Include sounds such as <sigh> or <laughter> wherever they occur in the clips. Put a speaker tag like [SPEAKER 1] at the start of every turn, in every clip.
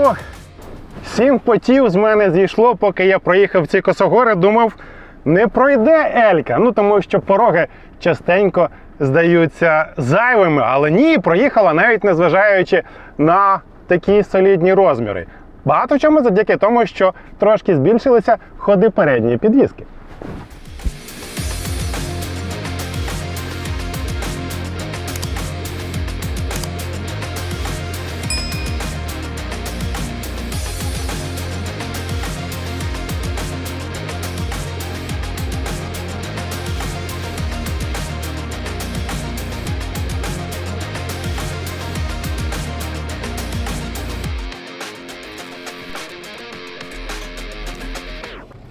[SPEAKER 1] Ох, сім потів з мене зійшло, поки я проїхав ці косогори, думав, не пройде Елька. Ну тому що пороги частенько здаються зайвими, але ні, проїхала навіть незважаючи на такі солідні розміри. Багато чому завдяки тому, що трошки збільшилися ходи передньої підвіски.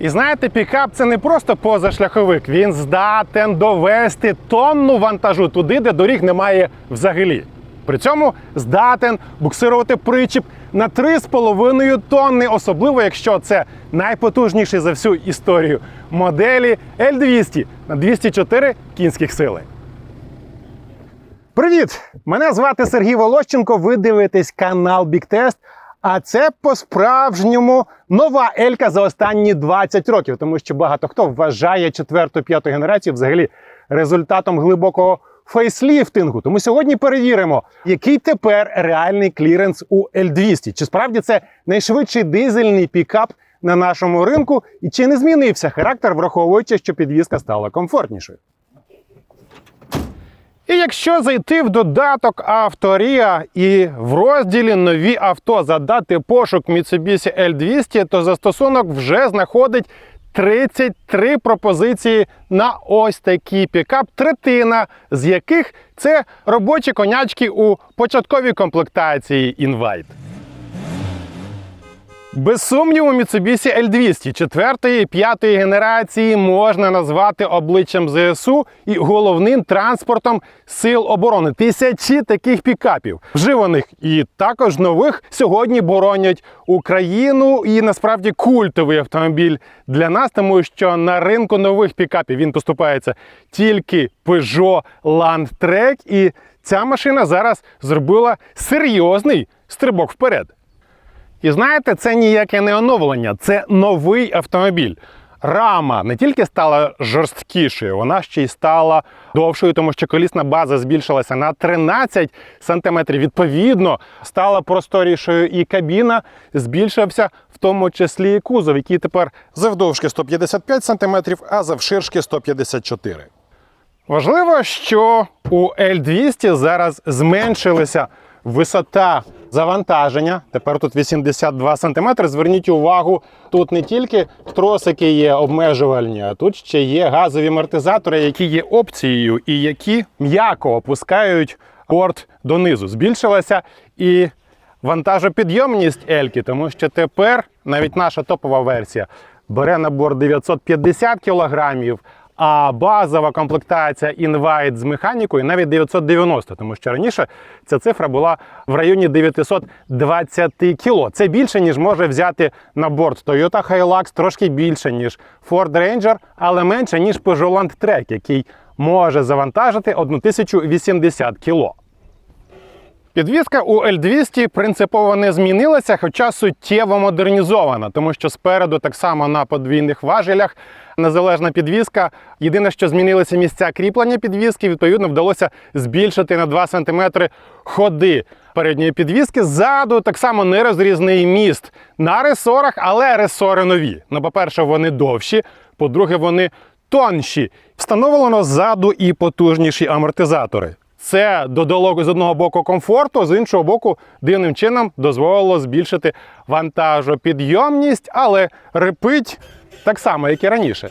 [SPEAKER 1] І знаєте, пікап це не просто позашляховик, він здатен довести тонну вантажу туди, де доріг немає взагалі. При цьому здатен буксирувати причіп на 3,5 тонни, особливо якщо це найпотужніший за всю історію моделі L200 на 204 кінських сили. Привіт! Мене звати Сергій Волощенко. Ви дивитесь канал Біктест. А це по-справжньому нова Елька за останні 20 років, тому що багато хто вважає четверту п'яту генерацію взагалі результатом глибокого фейсліфтингу. Тому сьогодні перевіримо, який тепер реальний кліренс у L200. Чи справді це найшвидший дизельний пікап на нашому ринку, і чи не змінився характер, враховуючи, що підвізка стала комфортнішою. І якщо зайти в додаток Авторія і в розділі Нові авто задати пошук Mitsubishi L200, то застосунок вже знаходить 33 пропозиції на ось такий пікап, третина з яких це робочі конячки у початковій комплектації Invite. Без сумніву, Mitsubishi L200 четвертої п'ятої генерації можна назвати обличчям ЗСУ і головним транспортом сил оборони. Тисячі таких пікапів, вживаних і також нових, сьогодні боронять Україну. І насправді культовий автомобіль для нас, тому що на ринку нових пікапів він поступається тільки Peugeot Landtrek. І ця машина зараз зробила серйозний стрибок вперед. І знаєте, це ніяке не оновлення, це новий автомобіль. Рама не тільки стала жорсткішою, вона ще й стала довшою, тому що колісна база збільшилася на 13 см. Відповідно, стала просторішою і кабіна збільшився, в тому числі і кузов, який тепер завдовжки 155 см, а завширшки 154 Важливо, що у L200 зараз зменшилася висота завантаження. Тепер тут 82 см. Зверніть увагу, тут не тільки тросики є обмежувальні, а тут ще є газові амортизатори, які є опцією і які м'яко опускають борт донизу. Збільшилася і вантажопідйомність Ельки, тому що тепер навіть наша топова версія бере на борт 950 кілограмів, а базова комплектація Invite з механікою навіть 990, тому що раніше ця цифра була в районі 920 кіло. Це більше, ніж може взяти на борт Toyota Hilux, трошки більше, ніж Ford Ranger, але менше, ніж Peugeot Landtrek, який може завантажити 1080 кіло. Підвізка у L200 принципово не змінилася, хоча суттєво модернізована, тому що спереду так само на подвійних важелях незалежна підвізка. Єдине, що змінилися місця кріплення підвізки, відповідно, вдалося збільшити на 2 см ходи передньої підвізки. Ззаду так само нерозрізний міст на ресорах, але ресори нові. Ну, по-перше, вони довші, по-друге, вони тонші. Встановлено ззаду і потужніші амортизатори. Це додало з одного боку комфорту, з іншого боку, дивним чином дозволило збільшити вантажопідйомність, але репить так само, як і раніше.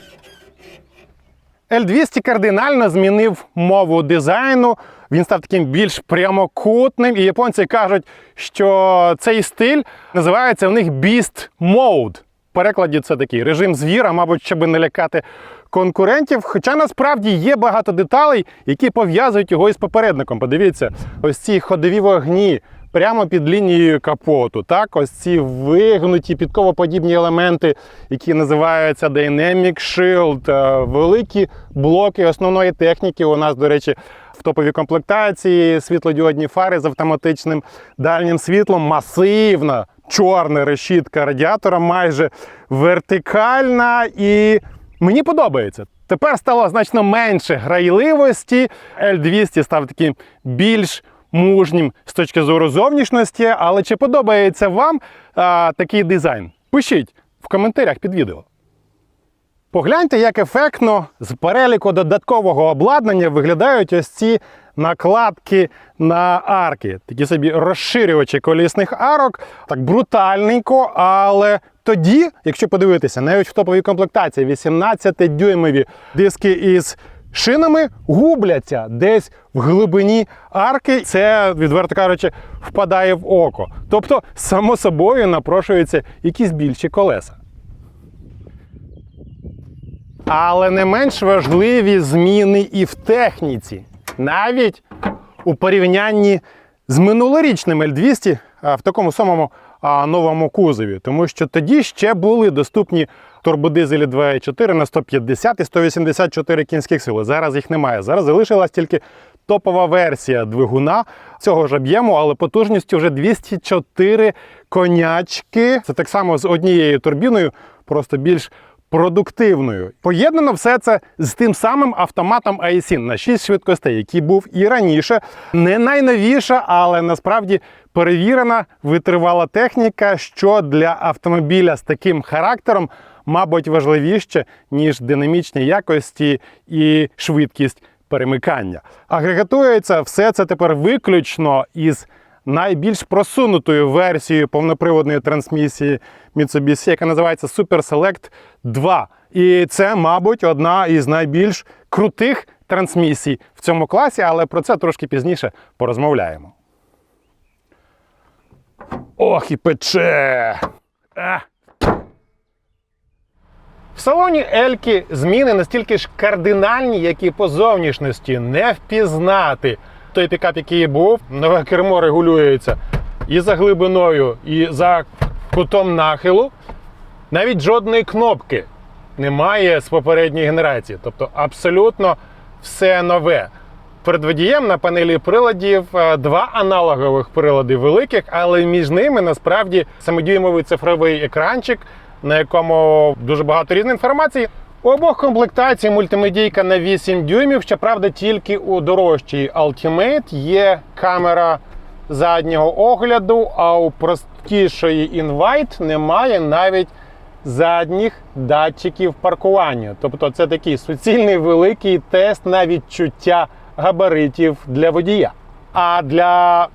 [SPEAKER 1] L200 кардинально змінив мову дизайну. Він став таким більш прямокутним, і японці кажуть, що цей стиль називається у них Beast Mode. В перекладі це такий режим звіра, мабуть, щоб не лякати конкурентів. Хоча насправді є багато деталей, які пов'язують його із попередником. Подивіться, ось ці ходові вогні прямо під лінією капоту. Так, ось ці вигнуті підковоподібні елементи, які називаються Dynamic Shield, е, великі блоки основної техніки. У нас, до речі, В топовій комплектації світлодіодні фари з автоматичним дальнім світлом, масивна чорна решітка радіатора, майже вертикальна. І мені подобається. Тепер стало значно менше грайливості. L200 став таким більш мужнім з точки зору зовнішності. Але чи подобається вам а, такий дизайн? Пишіть в коментарях під відео. Погляньте, як ефектно з переліку додаткового обладнання виглядають ось ці накладки на арки. Такі собі розширювачі колісних арок. Так брутальненько, але тоді, якщо подивитися, навіть в топовій комплектації 18-дюймові диски із шинами губляться десь в глибині арки. Це, відверто кажучи, впадає в око. Тобто, само собою напрошуються якісь більші колеса. Але не менш важливі зміни і в техніці, навіть у порівнянні з минулорічним L200 в такому самому новому кузові, тому що тоді ще були доступні турбодизелі 2.4 на 150 і 184 кінських сили. Зараз їх немає. Зараз залишилась тільки топова версія двигуна цього ж об'єму, але потужністю вже 204 конячки. Це так само з однією турбіною, просто більш продуктивною. Поєднано все це з тим самим автоматом AISIN на 6 швидкостей, який був і раніше. Не найновіша, але насправді перевірена витривала техніка, що для автомобіля з таким характером, мабуть, важливіше, ніж динамічні якості і швидкість перемикання. Агрегатується все це тепер виключно із найбільш просунутою версією повноприводної трансмісії Mitsubishi, яка називається Super Select 2. І це, мабуть, одна із найбільш крутих трансмісій в цьому класі, але про це трошки пізніше порозмовляємо. Ох, і пече! А. В салоні Ельки зміни настільки ж кардинальні, як і по зовнішності не впізнати. Той пікап, який був, нове кермо регулюється і за глибиною, і за кутом нахилу. Навіть жодної кнопки немає з попередньої генерації. Тобто абсолютно все нове. Перед водієм на панелі приладів е, два аналогових прилади великих, але між ними насправді самодюймовий цифровий екранчик, на якому дуже багато різної інформації. У обох комплектацій мультимедійка на 8 дюймів. Щоправда, тільки у дорожчій Ultimate є камера заднього огляду, а у простішої Invite немає навіть задніх датчиків паркування. Тобто це такий суцільний великий тест на відчуття габаритів для водія. А для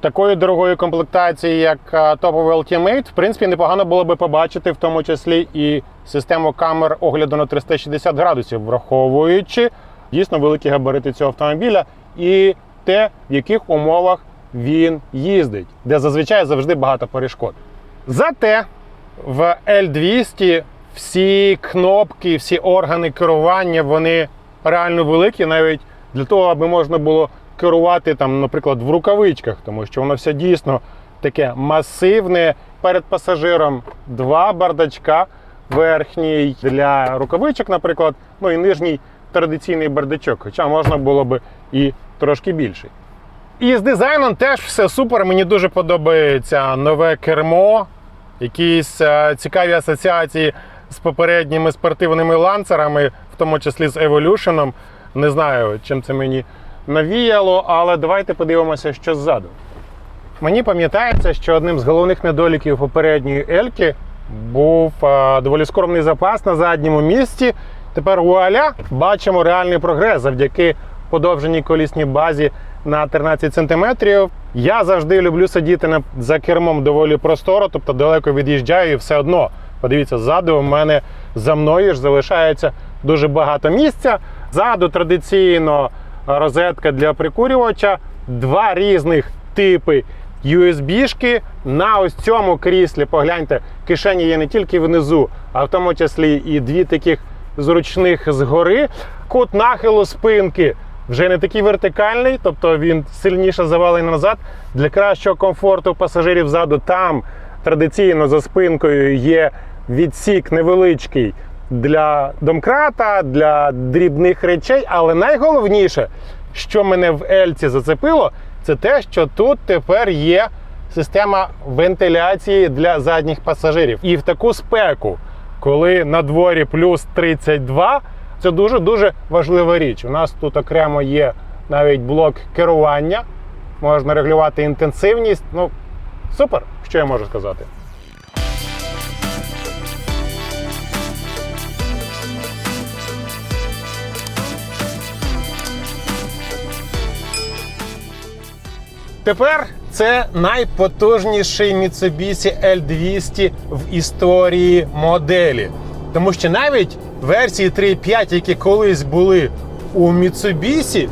[SPEAKER 1] такої дорогої комплектації, як е, топовий Ultimate, в принципі, непогано було би побачити в тому числі і систему камер огляду на 360 градусів, враховуючи дійсно великі габарити цього автомобіля і те, в яких умовах він їздить, де зазвичай завжди багато перешкод. Зате в L200 всі кнопки, всі органи керування, вони реально великі, навіть для того, аби можна було керувати там, наприклад, в рукавичках, тому що воно все дійсно таке масивне. Перед пасажиром два бардачка, верхній для рукавичок, наприклад, ну і нижній традиційний бардачок, хоча можна було би і трошки більший. І з дизайном теж все супер. Мені дуже подобається нове кермо, якісь е, цікаві асоціації з попередніми спортивними ланцерами, в тому числі з Evolution. Не знаю, чим це мені навіяло, але давайте подивимося, що ззаду. Мені пам'ятається, що одним з головних недоліків попередньої Ельки був е, доволі скромний запас на задньому місці. Тепер вуаля, бачимо реальний прогрес завдяки подовженій колісній базі на 13 см. Я завжди люблю сидіти на, за кермом доволі просторо, тобто далеко від'їжджаю і все одно. Подивіться, ззаду у мене за мною ж залишається дуже багато місця. Ззаду традиційно розетка для прикурювача, два різних типи USB-шки. На ось цьому кріслі, погляньте, кишені є не тільки внизу, а в тому числі і дві таких зручних згори. Кут нахилу спинки вже не такий вертикальний, тобто він сильніше завалений назад. Для кращого комфорту пасажирів ззаду там традиційно за спинкою є відсік невеличкий для домкрата, для дрібних речей. Але найголовніше, що мене в Ельці зацепило, це те, що тут тепер є система вентиляції для задніх пасажирів. І в таку спеку, коли на дворі плюс 32, це дуже-дуже важлива річ. У нас тут окремо є навіть блок керування, можна регулювати інтенсивність. Ну, супер, що я можу сказати. Тепер це найпотужніший Mitsubishi L200 в історії моделі. Тому що навіть версії 3.5, які колись були у Mitsubishi,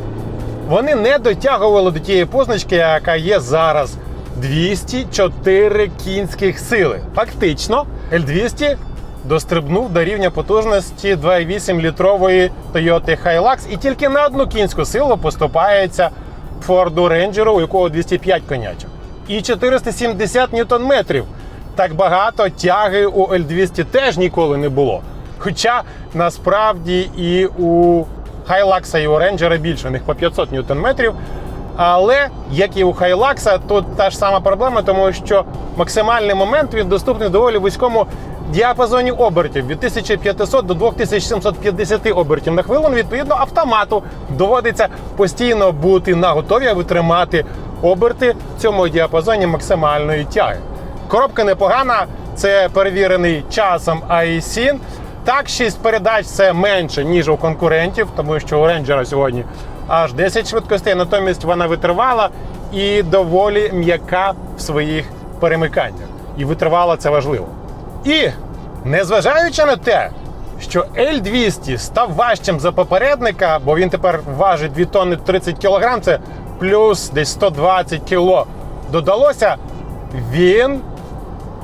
[SPEAKER 1] вони не дотягували до тієї позначки, яка є зараз. 204 кінських сили. Фактично, L200 дострибнув до рівня потужності 2,8 літрової Toyota Hilux і тільки на одну кінську силу поступається Форду Рейнджеру, у якого 205 конячок. І 470 ньютон-метрів. Так багато тяги у L200 теж ніколи не було. Хоча насправді і у Hilux, і у Рейнджера більше, у них по 500 ньютон-метрів. Але, як і у Хайлакса, тут та ж сама проблема, тому що максимальний момент він доступний доволі вузькому діапазоні обертів від 1500 до 2750 обертів на хвилину. Відповідно, автомату доводиться постійно бути на готові, аби тримати оберти в цьому діапазоні максимальної тяги. Коробка непогана, це перевірений часом AISIN. Так, 6 передач це менше, ніж у конкурентів, тому що у рейнджера сьогодні аж 10 швидкостей, натомість вона витривала і доволі м'яка в своїх перемиканнях. І витривала це важливо. І незважаючи на те, що L200 став важчим за попередника, бо він тепер важить 2 тонни 30 кг, це плюс десь 120 кг додалося, він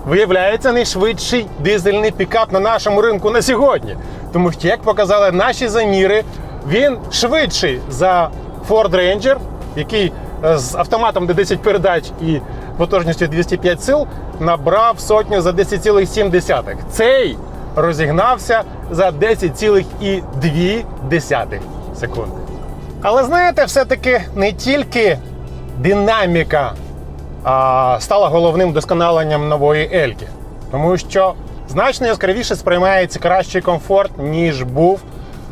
[SPEAKER 1] виявляється найшвидший дизельний пікап на нашому ринку на сьогодні. Тому що, як показали наші заміри, він швидший за Ford Ranger, який е, з автоматом до 10 передач і потужністю 205 сил набрав сотню за 10,7. Цей розігнався за 10,2 секунди. Але знаєте, все-таки не тільки динаміка а, стала головним вдосконаленням нової Ельки, тому що значно яскравіше сприймається кращий комфорт, ніж був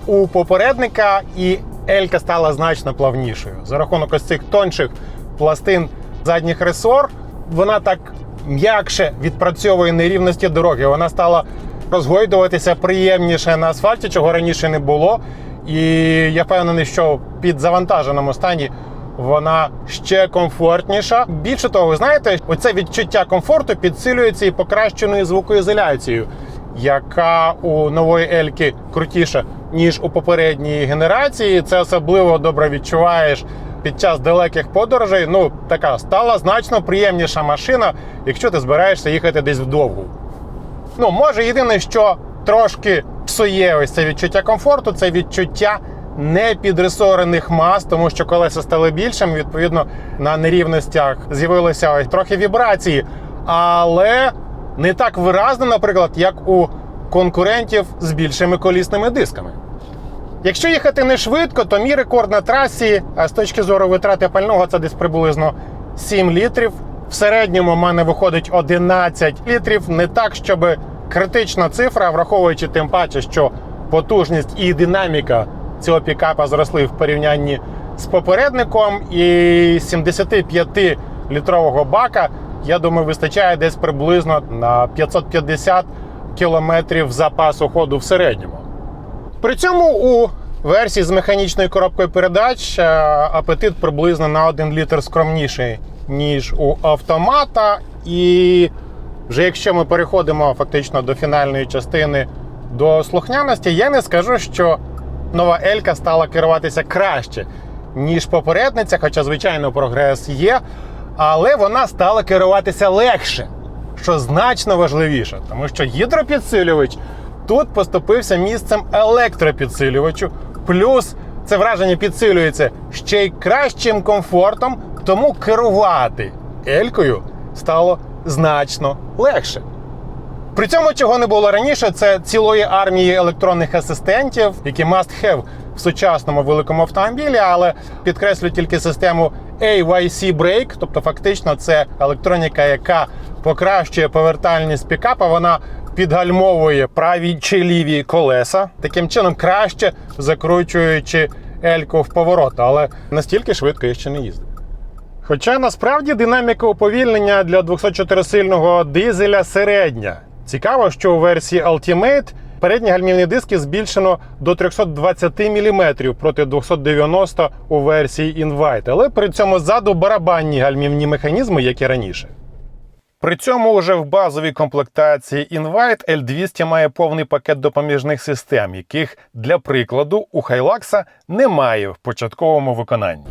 [SPEAKER 1] у попередника, і Елька стала значно плавнішою. За рахунок ось цих тонших пластин задніх ресор, вона так м'якше відпрацьовує нерівності дороги. Вона стала розгойдуватися приємніше на асфальті, чого раніше не було. І я впевнений, що під завантаженому стані вона ще комфортніша. Більше того, ви знаєте, оце відчуття комфорту підсилюється і покращеною звукоізоляцією, яка у нової Ельки крутіша, ніж у попередньої генерації. Це особливо добре відчуваєш під час далеких подорожей. Ну, така стала значно приємніша машина, якщо ти збираєшся їхати десь вдовгу. Ну, може, єдине, що трошки псує ось це відчуття комфорту, це відчуття непідресорених мас, тому що колеса стали більшими, відповідно, на нерівностях з'явилося ось трохи вібрації, але не так виразно, наприклад, як у конкурентів з більшими колісними дисками. Якщо їхати не швидко, то мій рекорд на трасі з точки зору витрати пального це десь приблизно 7 літрів. В середньому в мене виходить 11 літрів. Не так, щоб критична цифра, враховуючи тим паче, що потужність і динаміка цього пікапа зросли в порівнянні з попередником. І 75-літрового бака, я думаю, вистачає десь приблизно на 550 кілометрів запасу ходу в середньому. При цьому у версії з механічною коробкою передач е, апетит приблизно на 1 літр скромніший, ніж у автомата. І вже якщо ми переходимо фактично до фінальної частини до слухняності, я не скажу, що нова Елька стала керуватися краще, ніж попередниця, хоча, звичайно, прогрес є. Але вона стала керуватися легше, що значно важливіше, тому що гідропідсилювач тут поступився місцем електропідсилювачу. Плюс це враження підсилюється ще й кращим комфортом, тому керувати елькою стало значно легше. При цьому, чого не було раніше, це цілої армії електронних асистентів, які must have в сучасному великому автомобілі, але підкреслю тільки систему AYC Brake, тобто фактично це електроніка, яка покращує повертальність пікапа. Вона підгальмовує праві чи ліві колеса, таким чином краще закручуючи ельку в поворот, але настільки швидко я ще не їздив. Хоча насправді динаміка уповільнення для 204-сильного дизеля середня. Цікаво, що у версії Ultimate передні гальмівні диски збільшено до 320 мм проти 290 у версії Invite, але при цьому ззаду барабанні гальмівні механізми, як і раніше. При цьому вже в базовій комплектації Invite L200 має повний пакет допоміжних систем, яких для прикладу у Hilux немає в початковому виконанні.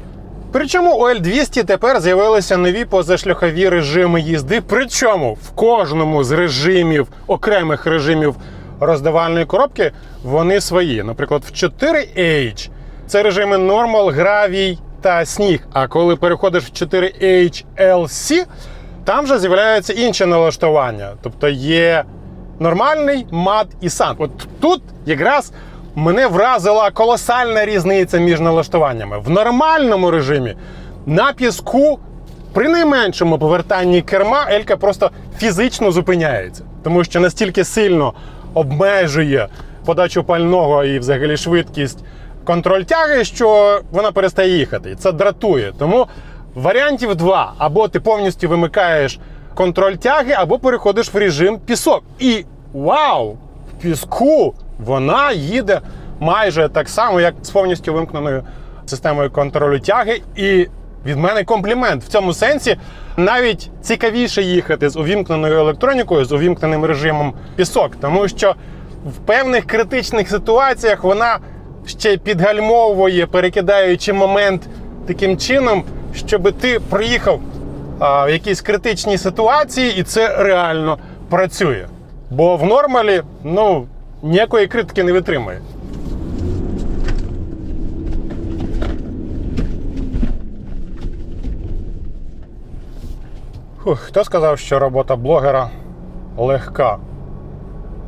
[SPEAKER 1] Причому у L200 тепер з'явилися нові позашляхові режими їзди. Причому в кожному з режимів, окремих режимів роздавальної коробки, вони свої. Наприклад, в 4H це режими Normal, Gravій та сніг. А коли переходиш в 4H LC, там вже з'являються інші налаштування. Тобто є нормальний мат і сан. От тут якраз мене вразила колосальна різниця між налаштуваннями. В нормальному режимі на піску при найменшому повертанні керма Елька просто фізично зупиняється, тому що настільки сильно обмежує подачу пального і взагалі швидкість контроль тяги, що вона перестає їхати. І це дратує. Тому варіантів два: або ти повністю вимикаєш контроль тяги, або переходиш в режим пісок. І вау! В піску вона їде майже так само, як з повністю вимкненою системою контролю тяги. І від мене комплімент в цьому сенсі навіть цікавіше їхати з увімкненою електронікою, з увімкненим режимом пісок, тому що в певних критичних ситуаціях вона ще підгальмовує, перекидаючи момент таким чином, щоб ти приїхав в якійсь критичній ситуації, і це реально працює. Бо в нормалі ну, ніякої критики не витримує. Фух, хто сказав, що робота блогера легка?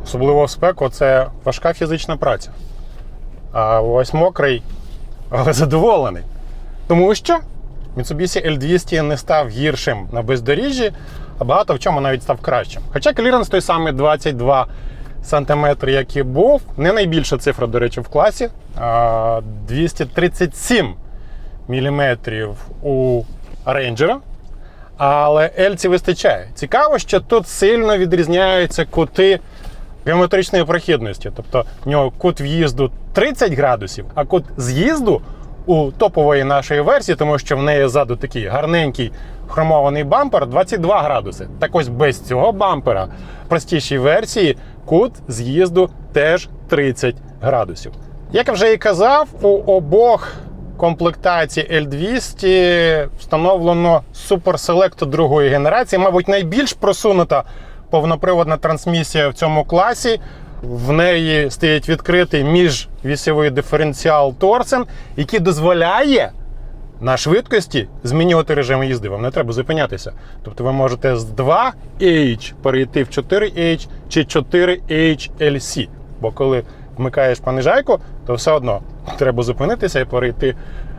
[SPEAKER 1] Особливо в спеку це важка фізична праця. А ось мокрий, але задоволений. Тому що Mitsubishi L200 не став гіршим на бездоріжжі, а багато в чому навіть став кращим. Хоча кліренс той самий 22 см, як і був, не найбільша цифра, до речі, в класі. а 237 мм у рейнджера. Але Ельці вистачає. Цікаво, що тут сильно відрізняються кути геометричної прохідності. Тобто в нього кут в'їзду 30 градусів, а кут з'їзду у топової нашої версії, тому що в неї ззаду такий гарненький хромований бампер 22 градуси. Так ось без цього бампера в простішій версії кут з'їзду теж 30 градусів. Як я вже і казав, у обох комплектації L200 встановлено Super другої генерації, мабуть, найбільш просунута повноприводна трансмісія в цьому класі. В неї стоїть відкритий міжвісьовий диференціал Торсен, який дозволяє на швидкості змінювати режим їзди. Вам не треба зупинятися. Тобто ви можете з 2H перейти в 4H чи 4H LC. Бо коли вмикаєш понижайку, то все одно треба зупинитися і перейти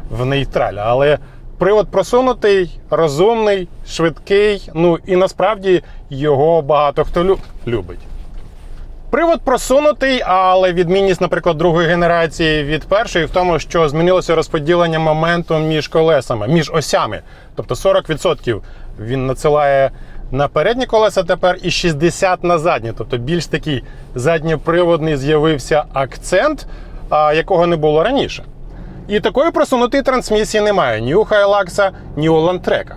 [SPEAKER 1] в нейтраль. Але привод просунутий, розумний, швидкий. Ну і насправді його багато хто лю- любить. Привод просунутий, але відмінність, наприклад, другої генерації від першої в тому, що змінилося розподілення моменту між колесами, між осями. Тобто 40% він надсилає на передні колеса тепер і 60 на задні. Тобто більш такий задньоприводний з'явився акцент, якого не було раніше. І такої просунутої трансмісії немає ні у Хайлакса, ні у Лантрека.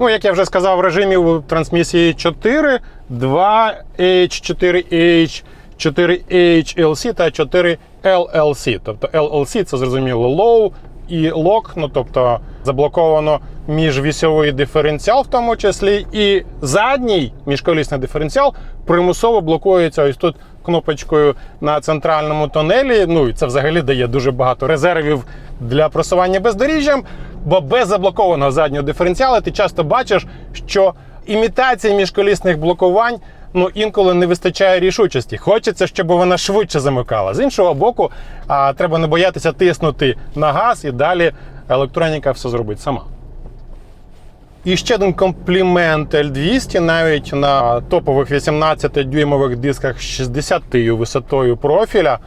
[SPEAKER 1] Ну, як я вже сказав, режимів трансмісії 4, 2H, 4H, 4H LC та 4 LLC. Тобто LLC це зрозуміло low і lock, ну тобто заблоковано міжвісьовий диференціал, в тому числі, і задній міжколісний диференціал примусово блокується ось тут кнопочкою на центральному тонелі. Ну і це взагалі дає дуже багато резервів для просування бездоріжжям. Бо без заблокованого заднього диференціалу ти часто бачиш, що імітація міжколісних блокувань ну інколи не вистачає рішучості. Хочеться, щоб вона швидше замикала. З іншого боку, а, треба не боятися тиснути на газ і далі електроніка все зробить сама. І ще один комплімент L200 навіть на топових 18-дюймових дисках з 60 висотою профіля.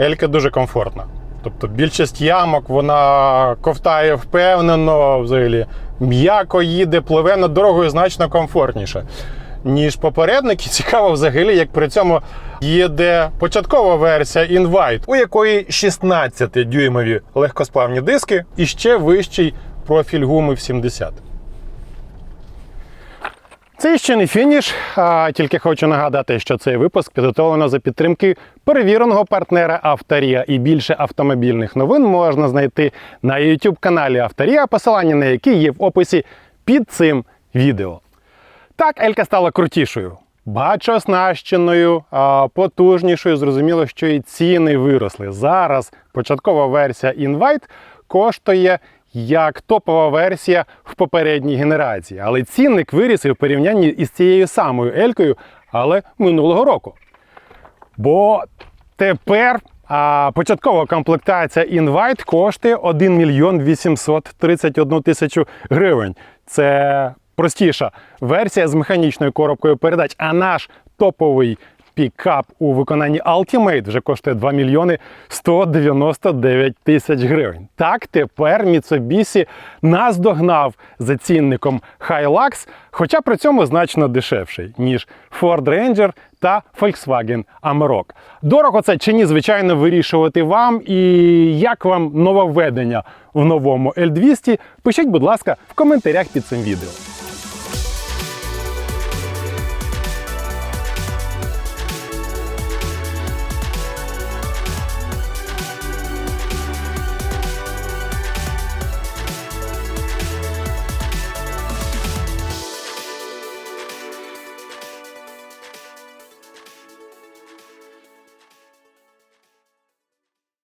[SPEAKER 1] Елька дуже комфортна. Тобто більшість ямок вона ковтає впевнено, взагалі м'яко їде, пливе над дорогою значно комфортніше, ніж попередники. <laughs> Цікаво взагалі, як при цьому їде початкова версія Invite, у якої 16-дюймові легкосплавні диски і ще вищий профіль гуми в 70. Це ще не фініш, а тільки хочу нагадати, що цей випуск підготовлено за підтримки перевіреного партнера Авторія. І більше автомобільних новин можна знайти на youtube каналі Авторія, посилання на який є в описі під цим відео. Так, Елька стала крутішою, багатше оснащеною, потужнішою. Зрозуміло, що і ціни виросли. Зараз початкова версія Invite коштує як топова версія в попередній генерації. Але цінник виріс і в порівнянні із цією самою Елькою, але минулого року. Бо тепер а, початкова комплектація Invite коштує 1 мільйон 831 тисячу гривень. Це простіша версія з механічною коробкою передач. А наш топовий пікап у виконанні Ultimate вже коштує 2 мільйони 199 тисяч гривень. Так, тепер Mitsubishi нас догнав за цінником Hilux, хоча при цьому значно дешевший, ніж Ford Ranger та Volkswagen Amarok. Дорого це чи ні, звичайно, вирішувати вам. І як вам нововведення в новому L200, пишіть, будь ласка, в коментарях під цим відео.